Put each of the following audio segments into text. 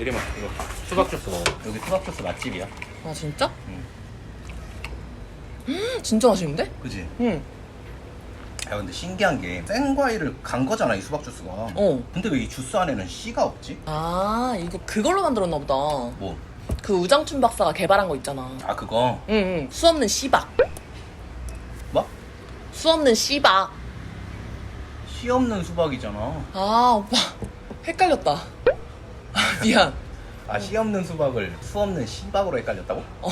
예림아 이거 수박 주스 먹어 여기 수박 주스 맛집이야 아 진짜? 응. 음 진짜 맛있는데? 그지? 응. 야 근데 신기한 게 생과일을 간 거잖아 이 수박 주스가 어. 근데 왜 이 주스 안에는 씨가 없지? 아 이거 그걸로 만들었나 보다. 뭐? 그 우장춘 박사가 개발한 거 있잖아. 아 그거 응응. 수 없는 씨박. 뭐? 수 없는 씨박. 씨 없는 수박이잖아 아 오빠 헷갈렸다. 아, 미안. 아씨 없는 수박을 수 없는 씨박으로 헷갈렸다고? 어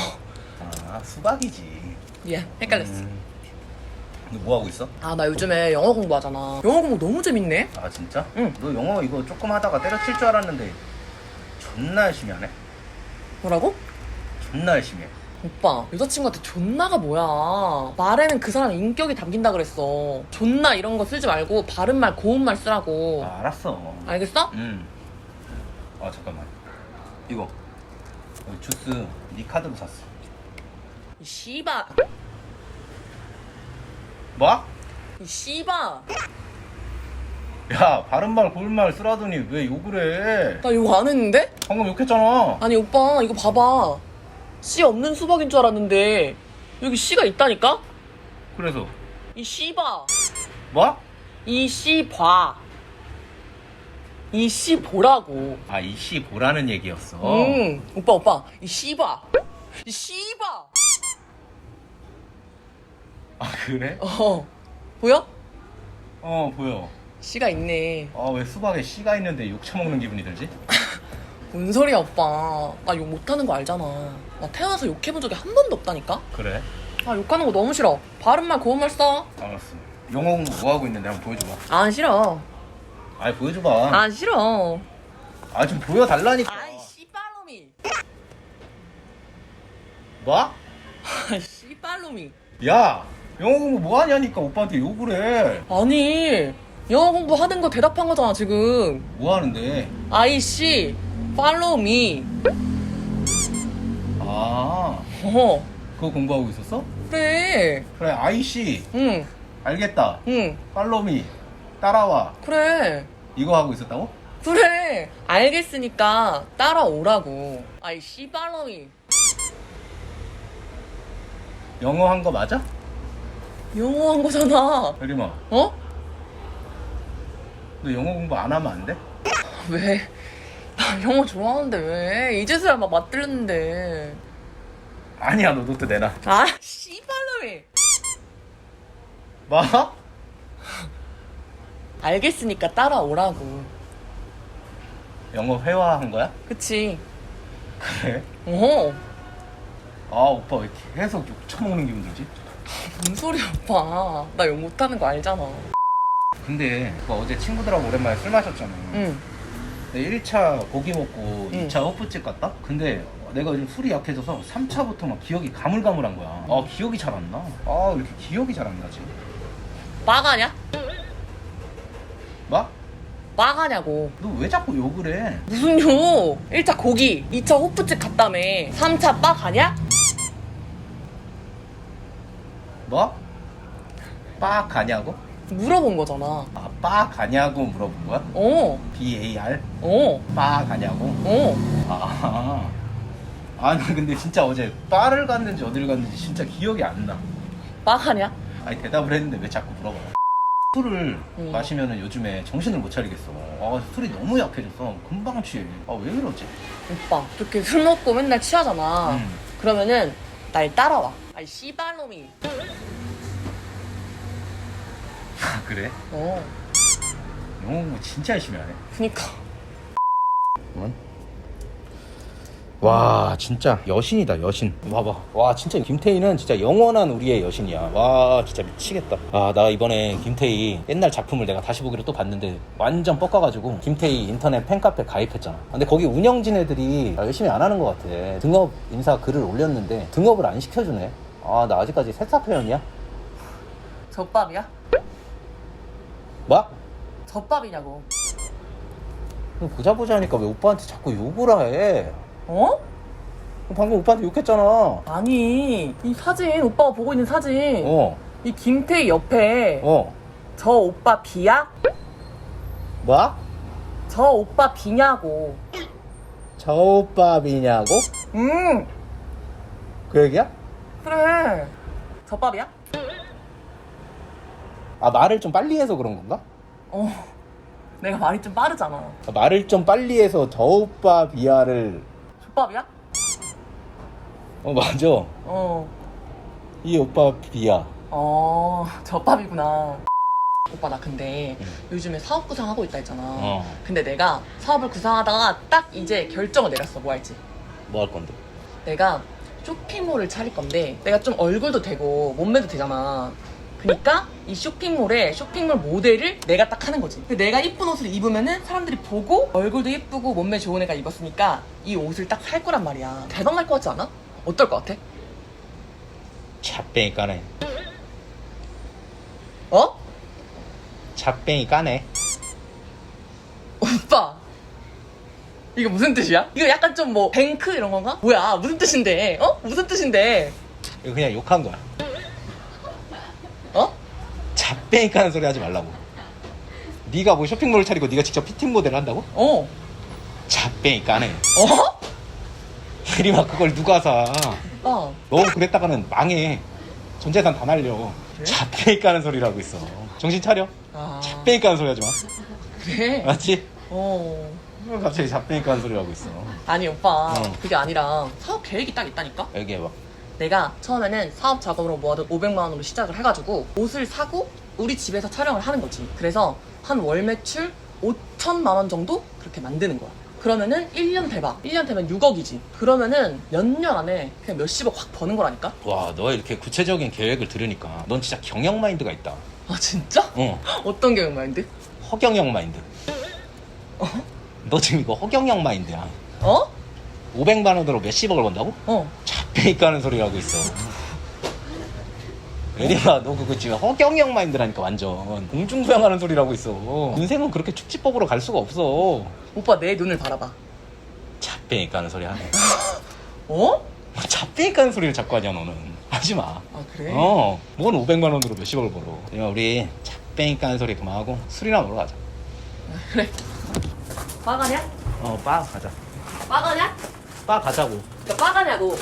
아 수박이지 미안 헷갈렸어. 음. 너뭐 하고 있어? 아 나 요즘에 영어 공부하잖아. 영어 공부 너무 재밌네. 아 진짜? 응. 너 영어 이거 조금 하다가 때려칠 줄 알았는데 존나 열심히 하네 뭐라고? 존나 열심히 해 오빠 여자친구한테 존나가 뭐야 말에는 그 사람 인격이 담긴다 그랬어 존나 이런 거 쓰지 말고 바른 말 고운 말 쓰라고 아, 알았어 알겠어? 응. 아 잠깐만. 이거 여기 주스 네 카드로 샀어. 이 씨바 뭐? 이 씨바 야 바른말 고운말 쓰라더니 왜 욕을 해? 나 이거 안 했는데? 방금 욕했잖아. 아니 오빠 이거 봐봐 씨 없는 수박인 줄 알았는데 여기 씨가 있다니까? 그래서 이 씨바 뭐? 이 씨봐 이 씨 보라고 아 이 씨 보라는 얘기였어. 응 오빠 오빠 이 씨바 이 씨바 아 그래? 어 보여? 어 보여. 씨가 있네 아 왜 수박에 씨가 있는데 욕 처먹는 기분이 들지? 뭔 소리야 오빠 나 욕 못하는 거 알잖아 나 태어나서 욕해본 적이 한 번도 없다니까 그래? 아 욕하는 거 너무 싫어 바른 말 고운 말 써안 알았어. 영어 공부 뭐 하고 있는데 한번 보여줘봐. 싫어 아이 보여줘봐. 안 싫어. 아 좀 보여달라니까. 아이 씨발놈이. 뭐? 아이 씨발놈이. 야 영어 공부 뭐 하냐니까 오빠한테 욕을 해. 아니 영어 공부 하는 거 대답한 거잖아 지금. 뭐 하는데? 아이 씨 팔로미. 아. 어. 그거 공부하고 있었어? 그래. 그래 아이씨. 응. 알겠다. 응, 팔로미 따라와 그래 이거 하고 있었다고? 그래 알겠으니까 따라오라고 아이 씨발놈이 영어 한 거 맞아? 영어 한 거잖아 예림아 어? 너 영어 공부 안 하면 안 돼? 왜? 나 영어 좋아하는데 왜? 이제서야 막 맞들렸는데. 아니야 너 노트 내놔 아, 씨발놈이. 뭐? 알겠으니까 따라오라고. 영어 회화한 거야? 그치? 그래? 어. 아 오빠 왜 계속 욕 처먹는 기분 들지? 뭔 소리야, 오빠. 나 욕 못하는 거 알잖아. 근데 오빠 어제 친구들하고 오랜만에 술 마셨잖아 응. 내 1차 고기 먹고 응. 2차 호프집 갔다? 근데 내가 요즘 술이 약해져서 3차부터 막 기억이 가물가물한 거야 아 기억이 잘 안 나. 아 왜 이렇게 기억이 잘 안 나지? 빠가냐? 뭐? 빠가냐고. 너 왜 자꾸 욕을 해? 무슨 욕? 1차 고기, 2차 호프집 갔다며. 3차 빠가냐? 뭐? 빠 가냐고? 물어본 거잖아. 아, 빠 가냐고 물어본 거야? 어, B-A-R? 어, 빠 가냐고? 어. 아. 아, 나 근데 진짜 어제 바를 갔는지 어딜 갔는지 진짜 기억이 안 나. 빠가냐? 아니, 대답을 했는데 왜 자꾸 물어봐. 술을 음. 마시면은 요즘에 정신을 못 차리겠어. 아, 술이 너무 약해져서 금방 취해. 아, 왜 그러지? 오빠, 그렇게 술 먹고 맨날 취하잖아. 음. 그러면은 날 따라와. 아이 씨발놈이. 아, 그래? 어. 영어 공부 진짜 열심히 하네. 그니까. 와 진짜 여신이다 여신 봐봐 와 진짜 김태희는 진짜 영원한 우리의 여신이야 와 진짜 미치겠다 아 나 이번에 김태희 옛날 작품을 내가 다시 보기로 또 봤는데 완전 뻑가가지고 김태희 인터넷 팬카페 가입했잖아 근데 거기 운영진 애들이 열심히 안 하는 것 같아 등업 인사 글을 올렸는데 등업을 안 시켜주네 아 나 아직까지 새싹 회원이야? 젖밥이야? 뭐? 젖밥이냐고. 보자 보자 하니까 왜 오빠한테 자꾸 욕을 해 어? 방금 오빠한테 욕했잖아 아니, 이 사진, 오빠가 보고 있는 사진. 어 이 김태희 옆에 어. 저 오빠 비야? 뭐? 저 오빠 비냐고. 저 저밥이냐고? 음 그 얘기야? 그래 젖밥이야? 아 말을 좀 빨리 해서 그런 건가? 어 내가 말이 좀 빠르잖아 아, 말을 좀 빨리 해서 저밥이야를 젖밥이야? 어 맞아 어 이 오빠 비야 어, 젖밥이구나. 오빠 나 근데 요즘에 사업 구상하고 있다 했잖아. 어. 근데 내가 사업을 구상하다가 딱 이제 결정을 내렸어. 뭐 할지. 뭐 할 건데? 내가 쇼핑몰을 차릴 건데 내가 좀 얼굴도 되고 몸매도 되잖아. 그니까 이 쇼핑몰에 쇼핑몰 모델을 내가 딱 하는 거지. 내가 이쁜 옷을 입으면은 사람들이 보고 얼굴도 예쁘고 몸매 좋은 애가 입었으니까 이 옷을 딱 살 거란 말이야. 대박 날 것 같지 않아? 어떨 것 같아? 잡뱅이 까네 어? 잡뱅이 까네 오빠 이거 무슨 뜻이야? 이거 약간 좀 뭐 뱅크 이런 건가? 뭐야 무슨 뜻인데? 어? 무슨 뜻인데? 이거 그냥 욕한 거야 어? 잡뱅이 까는 소리 하지 말라고 네가 뭐 쇼핑몰을 차리고 네가 직접 피팅 모델을 한다고? 어? 잡뱅이 까네 어? 그리마 그걸 누가 사 오빠 너 그랬다가는 망해 전 재산 다 날려 그래? 잡뱅이 까는 소리를 하고 있어 정신 차려 아 잡뱅이 까는 소리 하지 마 그래? 맞지? 어 갑자기 잡뱅이 까는 소리 하고 있어 아니 오빠 어. 그게 아니라 사업 계획이 딱 있다니까? 여기 해봐 내가 처음에는 사업 자금으로 모아둔 500만 원으로 시작을 해가지고 옷을 사고 우리 집에서 촬영을 하는 거지 그래서 한 월 매출 5천만 원 정도 그렇게 만드는 거야 그러면은 1년 대박 1년 되면 6억이지 그러면은 몇 년 안에 그냥 몇십억 확 버는 거라니까 와, 너 이렇게 구체적인 계획을 들으니까 넌 진짜 경영 마인드가 있다. 아 진짜? 어, 어떤 경영 마인드? 허경영 마인드. 너 지금 이거 허경영 마인드야. 어? 500만 원으로 몇십억을 번다고? 어. 잡뱅이 까는 소리 하고 있어. 예림아, 너 그거 지금 허경영 마인드라니까 완전 공중부양하는 소리라고 있어. 인생은 그렇게 축지법으로 갈 수가 없어. 오빠 내 눈을 바라봐. 잡뱅이 까는 소리 하네. 어? 잡뱅이 까는 소리를 자꾸 하냐 너는. 하지 마. 아 그래? 어, 뭔 500만 원으로 몇십억을 벌어. 야, 우리 잡뱅이 까는 소리 그만하고 술이나 먹으러 가자. 그래. 빠가냐? 어, 바 가자. 빠가냐? 바 가자고. 그러니까 빠가냐고.